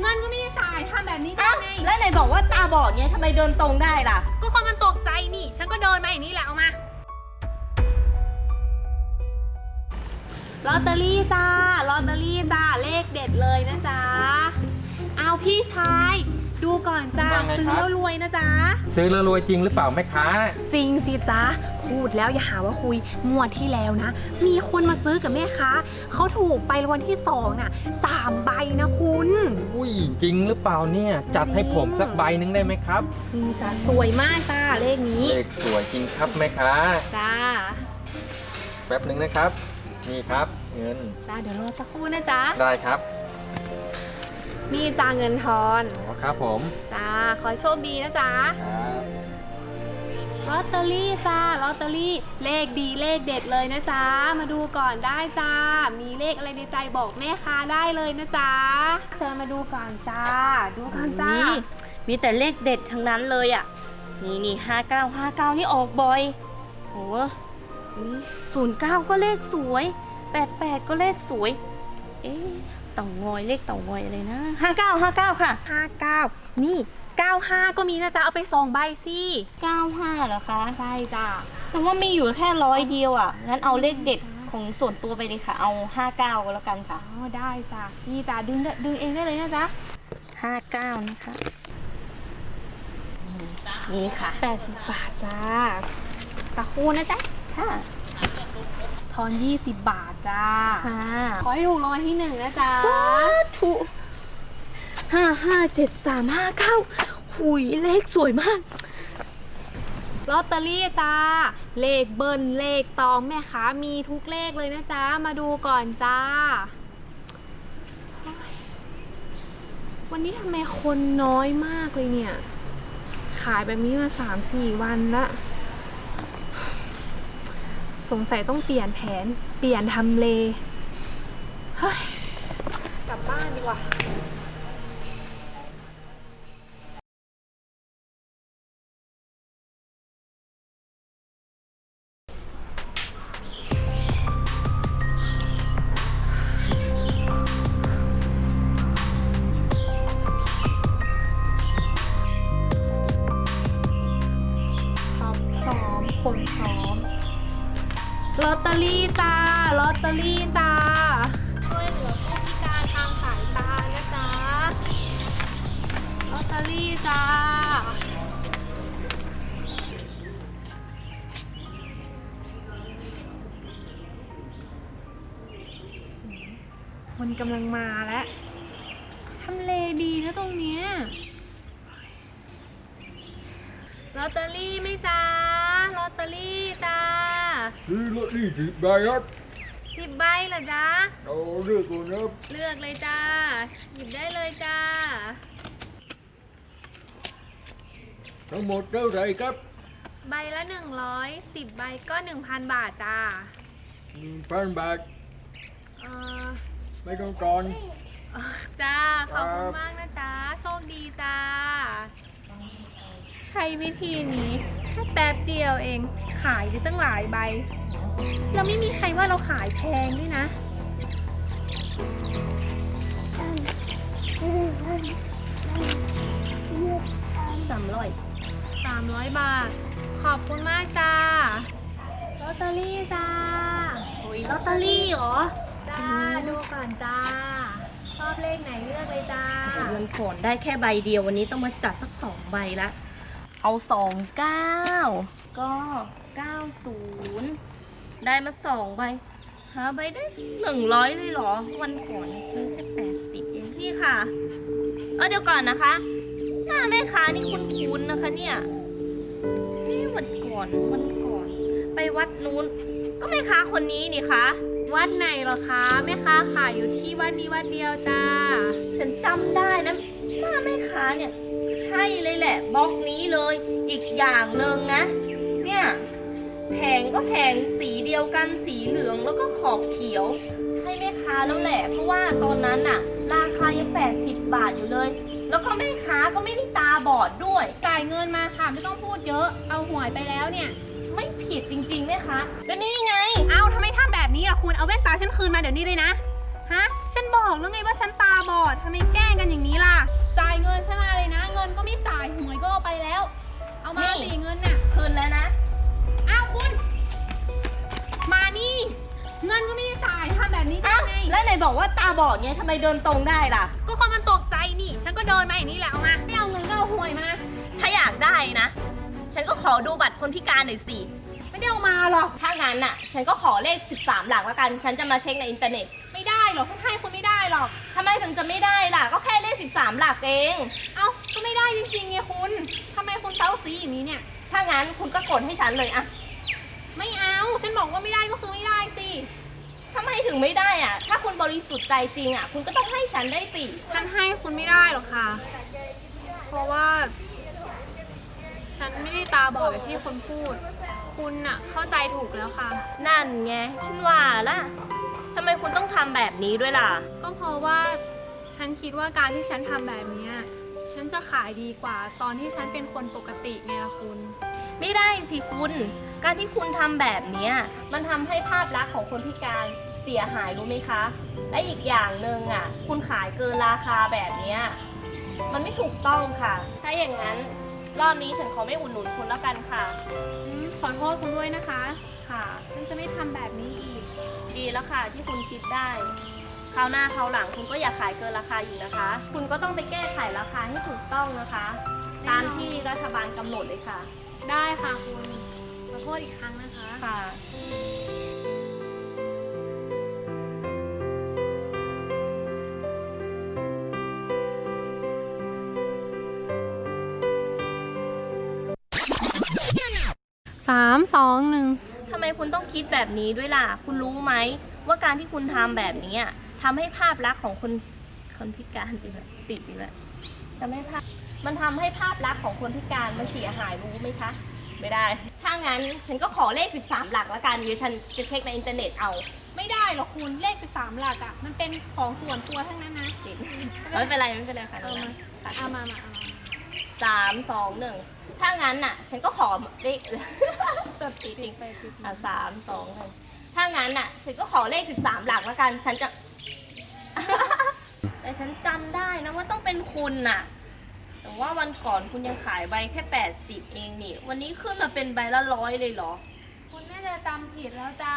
เงินก็ไม่ได้จ่ายทำแบบนี้ได้เอ้าไง แล้วไหนบอกว่าตาบอดไงทำไมเดินตรงได้ล่ะ ก็คนมันตกใจนี่ ฉันก็เดินมาอย่างนี้แหละเอามา ลอตเตอรี่จ้า ลอตเตอรี่จ้า เลขเด็ดเลยนะจ๊ะ เอาพี่ชาย ดูก่อนจ้าว่าไงซื้อครับแล้วรวยนะจ๊ะ ซื้อแล้วรวยจริงหรือเปล่าแม่ค้า จริงสิจ๊ะ พูดแล้วอย่าหาว่าคุยงวดที่แล้วนะ มีคนมาซื้อกับแม่ค้าเขาถูกไปรางวัลที่สองน่ะสามใบนะคุณอุ้ยจริงหรือเปล่าเนี่ยจัดให้ผมสักใบหนึงได้ไหมครับนี่จ้ะสวยมากจ้าเลขนี้เลขสวยจริงครับแม่ค้าจ้าแป๊บหนึ่งนะครับ นี่ครับ เงินจ้าเดี๋ยวรอสักครู่นะจ๊ะได้ครับ นี่จ้าเงินทอนอ๋อครับผมจ้าขอให้โชคดีนะจ๊ะครับลอตเตอรี่จ้าลอตเตอรี่เลขดีเลขเด็ดเลยนะจ๊ะมาดูก่อนได้จ้า มีเลขอะไรในใจบอกแม่ค้าได้เลยนะจ๊ะเชิญมาดูก่อนจ้า ดูก่อนจ้า นี่มีแต่เลขเด็ดทั้งนั้นเลยอะ นี่นี่ห้าเก้าห้าเก้านี่ออกบ่อยโอ้ศูนย์เก้าก็เลขสวยแปดแปดก็เลขสวย เอ๊ะ เต่างอยเลขเต่างอยอะไรนะห้าเก้าห้าเก้าค่ะ59 นี่ 95 ก็มีนะจ๊ะ เอาไปสองใบสิเก้าห้าเหรอคะใช่จ้ะแต่ว่ามีอยู่แค่ร้อยเดียวอะงั้นเอาเลขเด็ดของส่วนตัวไปเลยค่ะ เอาห้าเก้าก็แล้วกันค่ะ อ๋อได้จ้ะนี่จ้ะดึงได้ดึงเองได้เลยนะจ๊ะห้าเก้านะคะนี่ค่ะ 80 บาทจ้าตะคูนะจ๊ะ ค่ะ ทอน20 บาทจ้า ค่ะขอให้ถูกรางวัลที่หนึ่งนะจ๊ะ สาธุห้าห้าเจ็ดสามห้าเก้าหุยเลขสวยมาก ลอตเตอรี่จ้า เลขเบิ้ลเลขตองแม่ค้ามีทุกเลขเลยนะจ๊ะ มาดูก่อนจ้า วันนี้ทำไมคนน้อยมากเลยเนี่ย ขายแบบนี้มาสามสี่วันละ สงสัยต้องเปลี่ยนแผน เปลี่ยนทำเล เฮ้ย กลับบ้านดีกว่า คนกำลังมาแล้วทำเลดีนะตรงเนี้ยลอตเตอรี่ไหมจ้าลอตเตอรี่จ้าซื้อลอตเตอรี่สิบใบครับสิบใบเหรอจ๊ะเอาเลือกก่อนนะครับเลือกเลยจ้า หยิบได้เลยจ้า ทั้งหมดเท่าไหร่ครับใบละหนึ่งร้อยสิบใบก็หนึ่งพันบาทจ้า หนึ่งพันบาท เออ ไม่ต้องก่อนเอ่อจ้า ขอบคุณครับมากนะจ๊ะ โชคดีจ้า ใช้วิธีนี้แค่แป๊บเดียวเองขายได้ตั้งหลายใบ เราไม่มีใครว่าเราขายแพงด้วยนะ สามร้อย300บาท ขอบคุณมากจ้าลอตเตอรี่จ้าหุยลอตเตอรี่เหรอจ้า ดูก่อนจ้า ชอบเลขไหนเลือกเลยจ้าเงินผ่อนได้แค่ใบเดียววันนี้ต้องมาจัดสักสองใบละ เอาสองเก้าก็เก้าศูนย์ได้มาสองใบหาใบได้หนึ่งร้อยเลยเหรอ วันก่อนซื้อแค่แปดสิบเองนี่ค่ะ เออเดี๋ยวก่อนนะคะ หน้าแม่ค้านี่คุ้นๆนะคะเนี่ยเอ๊ะวันก่อนวันก่อน ไปวัดนู้น ก็แม่ค้าคนนี้นี่คะ วัดไหนเหรอคะแม่ค้าขายอยู่ที่วัดนี้วัดเดียวจ้า ฉันจำได้นะหน้าแม่ค้าเนี่ย ใช่เลยแหละบล็อกนี้เลย อีกอย่างหนึ่งนะ เนี่ยแผงก็แผงสีเดียวกันสีเหลืองแล้วก็ขอบเขียว ใช่แม่ค้าแล้วแหละ เพราะว่าตอนนั้นน่ะราคายัง80 บาทอยู่เลย แล้วก็แม่ค้าก็ไม่ได้ตาบอดด้วย จ่ายเงินมาค่ะไม่ต้องพูดเยอะ เอาหวยไปแล้วเนี่ย ไม่ผิดจริงๆแม่ค้าก็นี่ไง เอาทำไมทำแบบนี้อะคุณ เอาแว่นตาฉันคืนมาเดี๋ยวนี้เลยนะ ฮะ ฉันบอกแล้วไงว่าฉันตาบอดทำไมแกล้งกันอย่างนี้ล่ะ จ่ายเงินฉันมาเลยนะ เงินก็ไม่จ่ายหวยก็เอาไปแล้ว เอามานี่สิเงินน่ะ คืนแล้วนะ อ้าวคุณ มานี่ เงินก็ไม่ได้จ่ายทำแบบนี้ได้อ้าวไง แล้วไหนบอกว่าตาบอดไงทำไมเดินตรงได้ล่ะ ก็คนมันตกใจนี่ ฉันก็เดินมาอย่างนี้แหละเอามา ไม่เอาเงินก็เอาหวยมา ถ้าอยากได้นะ ฉันก็ขอดูบัตรคนพิการหน่อยสิ ไม่ได้เอามาหรอก ถ้างั้นน่ะ ฉันก็ขอเลข 13 หลักแล้วกัน ฉันจะมาเช็คในอินเทอร์เน็ตไม่ได้หรอกฉันให้คุณไม่ได้หรอก ทำไมถึงจะไม่ได้ล่ะ ก็แค่เลข 13 หลักเอง เอ้าก็ไม่ได้จริงๆไงคุณทำไมคุณเต้าซีอย่างนี้เนี่ย ถ้างั้นคุณก็กดให้ฉันเลยอะไม่เอา ฉันบอกว่าไม่ได้ก็คือไม่ได้สิ ทำไมถึงไม่ได้อะถ้าคุณบริสุทธิ์ใจจริงอะคุณก็ต้องให้ฉันได้สิ ฉันให้คุณไม่ได้หรอกค่ะ เพราะว่า ฉันไม่ได้ตาบอดแบบที่คนพูด คุณน่ะเข้าใจถูกแล้วค่ะ นั่นไงฉันว่าละทำไมคุณต้องทำแบบนี้ด้วยล่ะ ก็เพราะว่าฉันคิดว่าการที่ฉันทำแบบเนี้ยฉันจะขายดีกว่า ตอนที่ฉันเป็นคนปกติไงล่ะคุณ ไม่ได้สิคุณ การที่คุณทำแบบเนี้ยมันทำให้ภาพลักษณ์ของคนพิการเสียหายรู้ไหมคะ และอีกอย่างหนึ่งอะ คุณขายเกินราคาแบบเนี้ยมันไม่ถูกต้องค่ะ ถ้าอย่างนั้น รอบนี้ฉันขอไม่อุดหนุนคุณแล้วกันค่ะ อืมขอโทษคุณด้วยนะคะ ค่ะ ฉันจะไม่ทำแบบนี้อีก ดีแล้วค่ะที่คุณคิดได้คราวหน้าคราวหลังคุณก็อย่าขายเกินราคาอีกนะคะ คุณก็ต้องไปแก้ไขราคาให้ถูกต้องนะคะ ตามที่รัฐบาลกำหนดเลยค่ะ ได้ค่ะคุณ ขอโทษอีกครั้งนะคะ ค่ะ สามสองหนึ่งทำไมคุณต้องคิดแบบนี้ด้วยล่ะ คุณรู้ไหมว่าการที่คุณทำแบบนี้อะทำให้ภาพลักษณ์ของคนคนพิการติดแล้วติดอีกแล้วทำให้ภาพมันทำให้ภาพลักษณ์ของคนพิการมันเสียหายรู้ไหมคะ ไม่ได้ ถ้างั้นฉันก็ขอเลข 13 หลักละกันเดี๋ยวฉันจะเช็คในอินเทอร์เน็ตเอา ไม่ได้หรอกคุณเลขเป็นสามหลักอะ่ะ มันเป็นของส่วนตัวทั้งนั้นนะติดไม่เป็นไรไม่เป็นไรค่ะเอามาค่ะเอามามาเอามา สามสองหนึ่งถ้างั้นน่ะ ฉันก็ขอเลขแบบติดอีกไปติดอะสามสองหนึ่งถ้างั้นน่ะ ฉันก็ขอเลขสิบสามหลักล้วกัน ฉันจะ แต่ฉันจำได้นะว่าต้องเป็นคุณน่ะ แต่ว่าวันก่อนคุณยังขายใบแค่แปดสิบเองนี่ วันนี้ขึ้นมาเป็นใบละร้อยเลยเหรอ คุณน่าจะจำผิดแล้วจ้า